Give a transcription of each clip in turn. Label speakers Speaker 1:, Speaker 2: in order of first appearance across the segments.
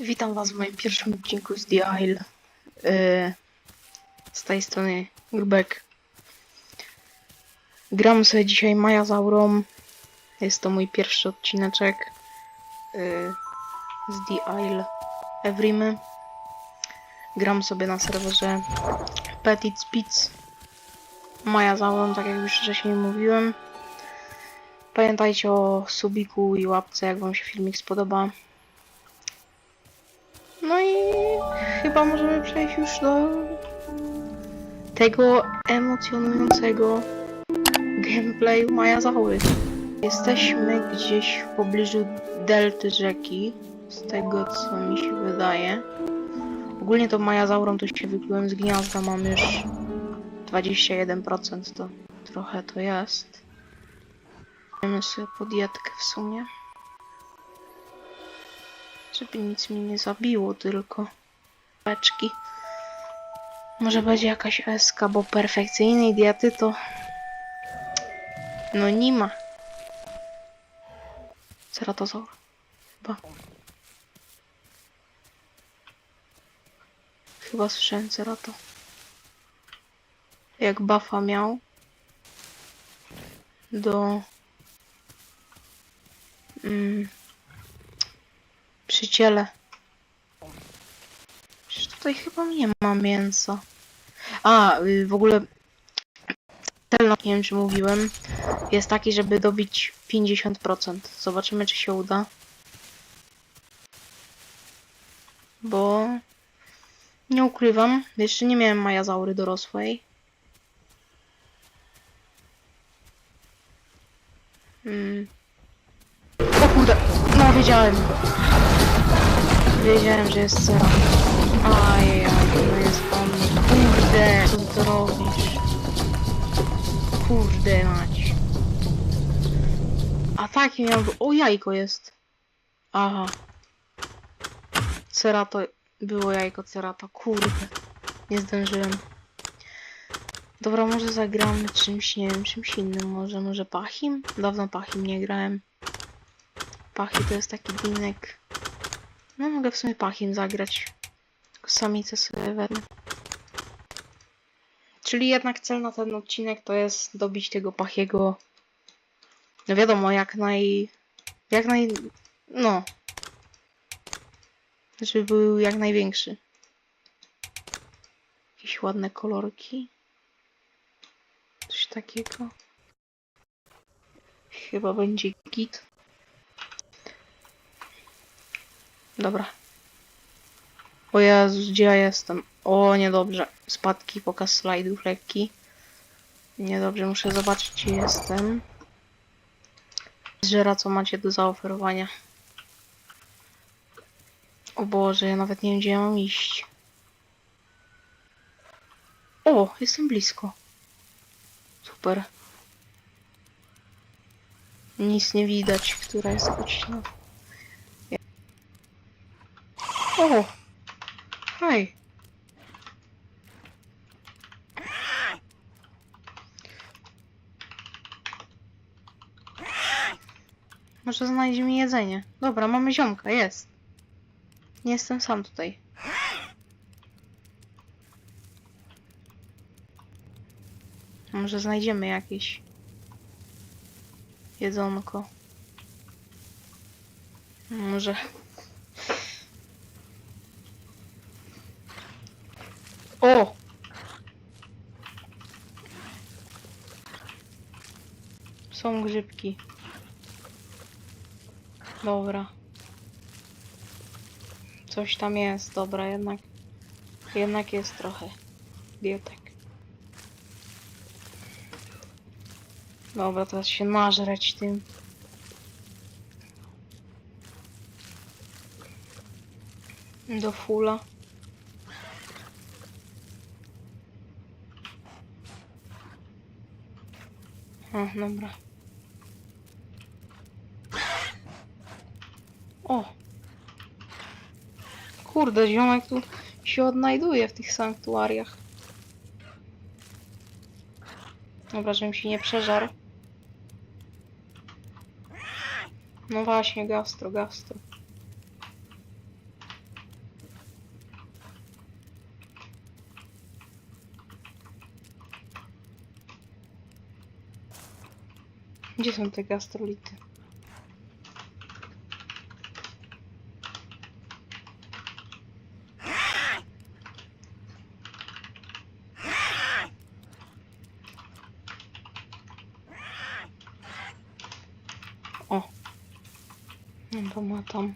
Speaker 1: Witam Was w moim pierwszym odcinku z The Isle. Yy, z tej strony Grubek. Gram sobie dzisiaj Majazaurą. Jest to mój pierwszy odcineczek yy, z The Isle Everymy. Gram sobie na serwerze Petit Spitz Majazaurą, tak jak już wcześniej mówiłem. Pamiętajcie o subiku i łapce, jak Wam się filmik spodoba. Chyba możemy przejść już do tego emocjonującego gameplayu Majazaury. Jesteśmy gdzieś w pobliżu delty rzeki, z tego co mi się wydaje. Ogólnie to Majazaurą to się wyklułem z gniazda, mam już 21%, to trochę to jest. Mamy sobie podjadkę w sumie. Żeby nic mi nie zabiło tylko. Beczki. Może będzie jakaś SK, bo perfekcyjnej diety to... No nie ma. Ceratozaur. Chyba. Chyba słyszałem cerato. Jak buffa miał. Do... Mm, przy ciele. Przecież tutaj chyba nie ma mięsa. A, y, w ogóle cel, nie wiem czy mówiłem, jest taki, żeby dobić 50%. Zobaczymy czy się uda. Bo nie ukrywam, jeszcze nie miałem majazaury dorosłej. Mm. O kurde, no wiedziałem. Wiedziałem, że jest cera. Ajajaj, to jest on. Kurde, co ty robisz? Kurde mać. A taki miał... O, jajko jest. Aha. Cerato... Było jajko cerata. Kurde. Nie zdążyłem. Dobra, może zagramy czymś, nie wiem, czymś innym. Może, może Pachim? Dawno Pachim nie grałem. Pachi to jest taki dinek. No mogę w sumie Pachim zagrać. Samicę sobie wezmę. Czyli jednak cel na ten odcinek to jest dobić tego Pachiego. No wiadomo, jak naj... Jak naj... No. Żeby był jak największy. Jakieś ładne kolorki. Coś takiego. Chyba będzie git. Dobra. O Jezus, gdzie ja jestem? O, niedobrze. Spadki, pokaz slajdów lekki. Niedobrze, muszę zobaczyć, gdzie jestem. Zżera, co macie do zaoferowania. O Boże, ja nawet nie wiem, gdzie ja mam iść. O, jestem blisko. Super. Nic nie widać, która jest godzina. O! Hej! Może mi jedzenie. Dobra, mamy ziomka, jest. Nie jestem sam tutaj. Może znajdziemy jakieś jedzonko. Może. O! Są grzybki. Dobra. Coś tam jest, dobra, jednak. Jednak jest trochę. Biotek. Dobra, teraz się nażreć tym. Do fula. A, dobra. O! Kurde, ziomek tu się odnajduje w tych sanktuariach. Dobra, żebym się nie przeżarł. No właśnie, gastro, gastro. Gdzie są te gastrolity? O. To ma tam.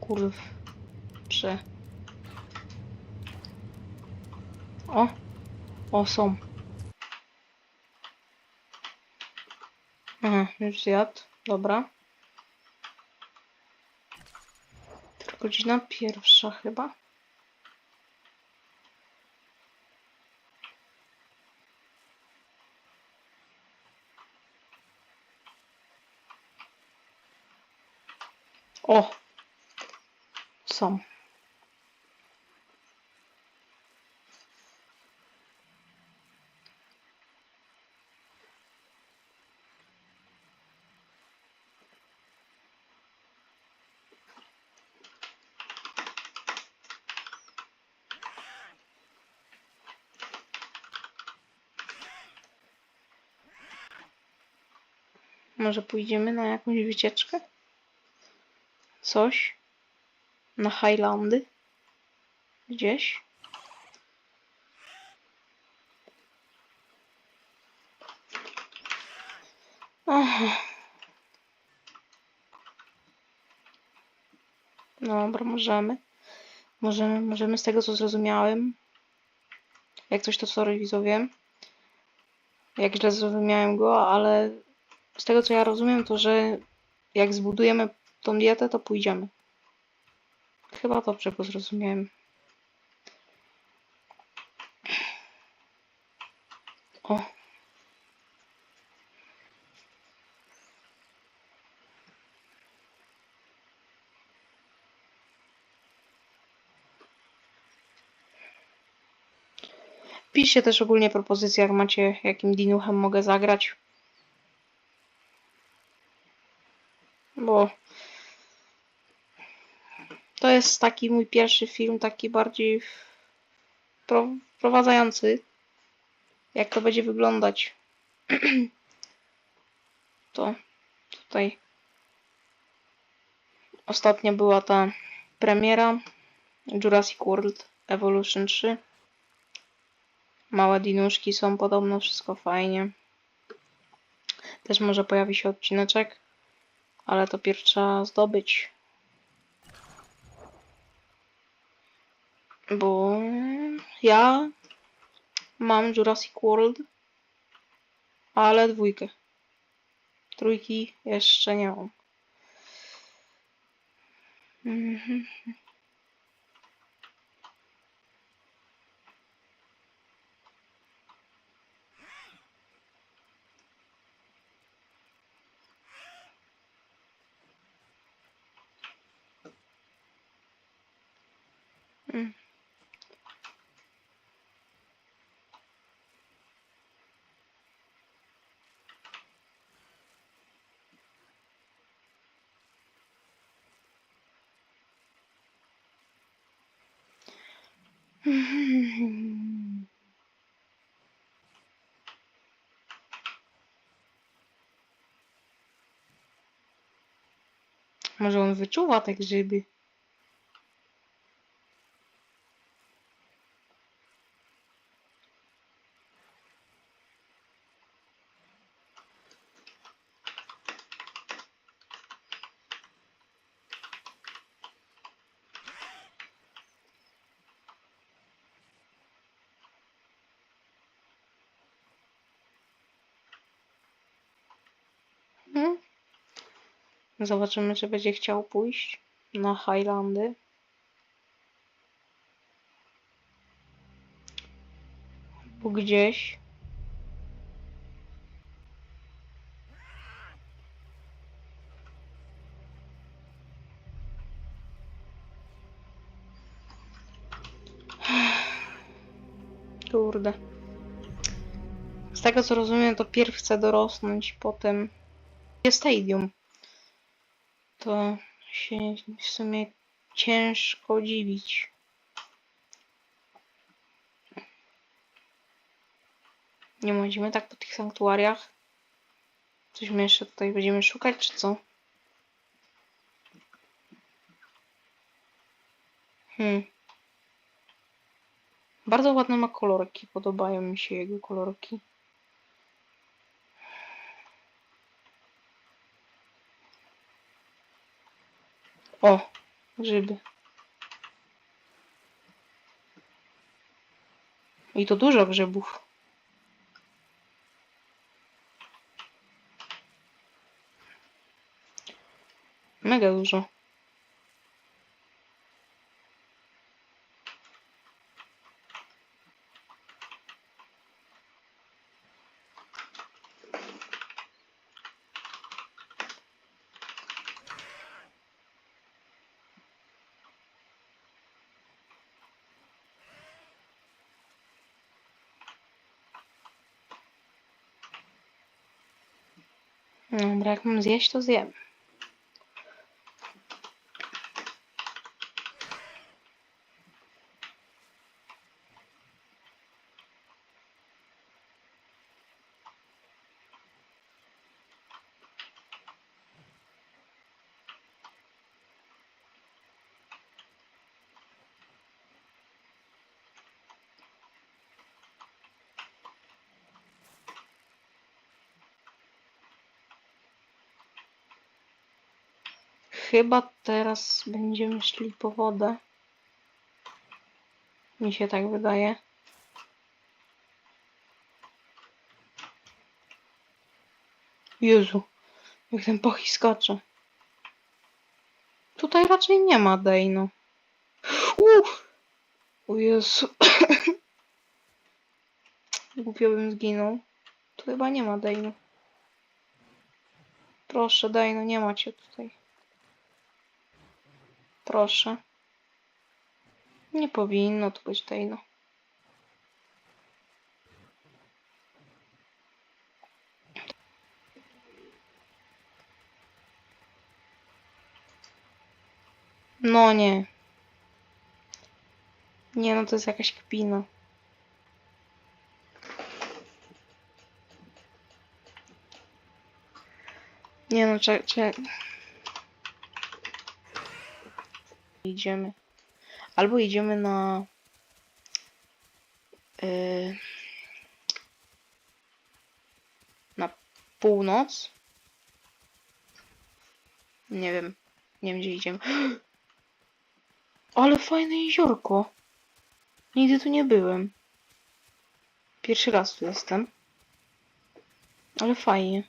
Speaker 1: Kurw. Prze. O. O, są. Aha, już zjadł. Dobra. To godzina pierwsza chyba. O! Są. Może pójdziemy na jakąś wycieczkę? Coś? Na Highlandy? Gdzieś? Aha. Dobra, możemy. Możemy, możemy z tego co zrozumiałem. Jak coś to sorry widzowie. Jak źle zrozumiałem go, ale z tego co ja rozumiem to, że jak zbudujemy tą dietę, to pójdziemy. Chyba dobrze go zrozumiałem. O. Piszcie też ogólnie propozycje, jak macie, jakim dinuchem mogę zagrać. Bo to jest taki mój pierwszy film, taki bardziej pro, wprowadzający, jak to będzie wyglądać. to tutaj ostatnio była ta premiera Jurassic World Evolution 3. Małe dinuszki są podobno, wszystko fajnie. Też może pojawi się odcineczek, ale to pierw trzeba zdobyć. Bo ja mam Jurassic World, ale dwójkę. Trójki jeszcze nie mam. Mhm. Może on wyczuwa te grzyby. Mhm. Zobaczymy, czy będzie chciał pójść na Highlandy. Bo gdzieś. Kurde. Z tego co rozumiem, to pierw chce dorosnąć, potem Stadium. To się w sumie ciężko dziwić. Nie chodzimy tak po tych sanktuariach. Coś my jeszcze tutaj będziemy szukać, czy co? Hmm. Bardzo ładne ma kolorki, podobają mi się jego kolorki. O, grzyby. I to dużo grzybów. Mega dużo. Nombrar como zestos é Chyba teraz będziemy szli po wodę. Mi się tak wydaje. Jezu, jak ten pochi skacze. Tutaj raczej nie ma Dejno. O Jezu. Głupio bym zginął. Tu chyba nie ma Dejno. Proszę, Dejno, nie macie tutaj. Proszę. Nie powinno tu być Dejno. No nie. Nie no, to jest jakaś kpina. Nie no, czekaj, czekaj. Idziemy. Albo idziemy na... Yy, na północ. Nie wiem. Nie wiem, gdzie idziemy. Ale fajne jeziorko. Nigdy tu nie byłem. Pierwszy raz tu jestem. Ale fajnie.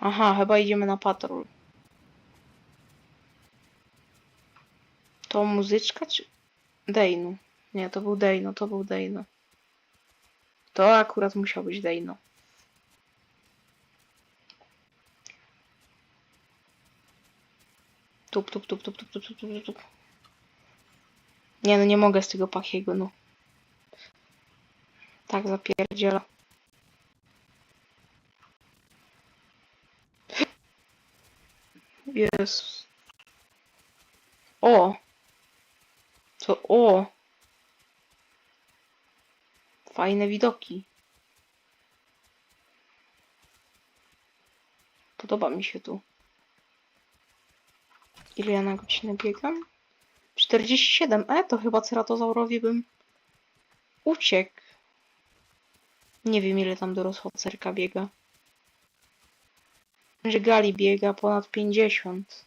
Speaker 1: Aha, chyba idziemy na patrol. To muzyczka czy... Dejno. Nie, to był Dejno, to był Dejno. To akurat musiał być Dejno. Tup, tup, tup, tup, tup, tup, tup, tup, tup. Nie no, nie mogę z tego pachiego, no. Tak zapierdziela. Jezus. O! Co? O! Fajne widoki. Podoba mi się tu. Ile ja na godzinę biegam? 47. E, to chyba ceratozaurowi bym uciekł. Nie wiem, ile tam dorosła cerka biega. Że Gali biega ponad 50.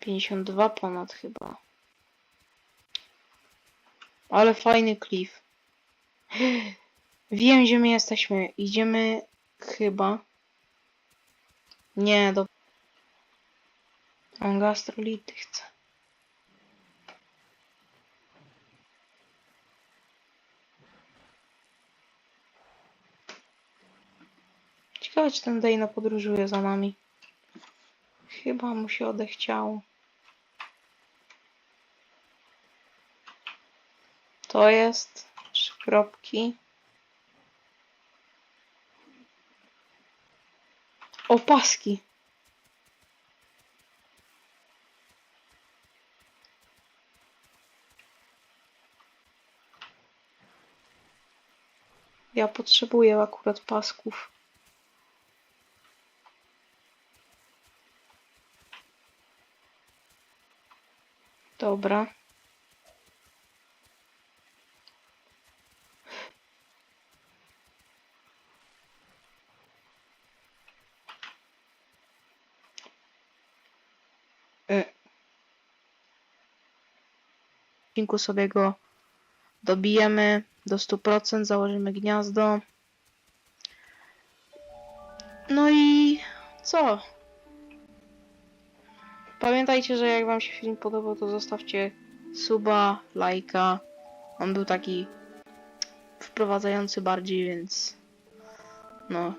Speaker 1: 52 ponad chyba. Ale fajny klif. Wiem, gdzie my jesteśmy. Idziemy chyba. Nie, do... On gastrolity chce. Ciekawe, czy ten Dejno podróżuje za nami. Chyba mu się odechciało. To jest trzy kropki. Opaski. Ja potrzebuję akurat pasków. Dobra. Odcinku sobie go dobijemy do 100%, założymy gniazdo. No i co? Pamiętajcie, że jak wam się film podobał, to zostawcie suba, lajka. On był taki wprowadzający bardziej, więc no,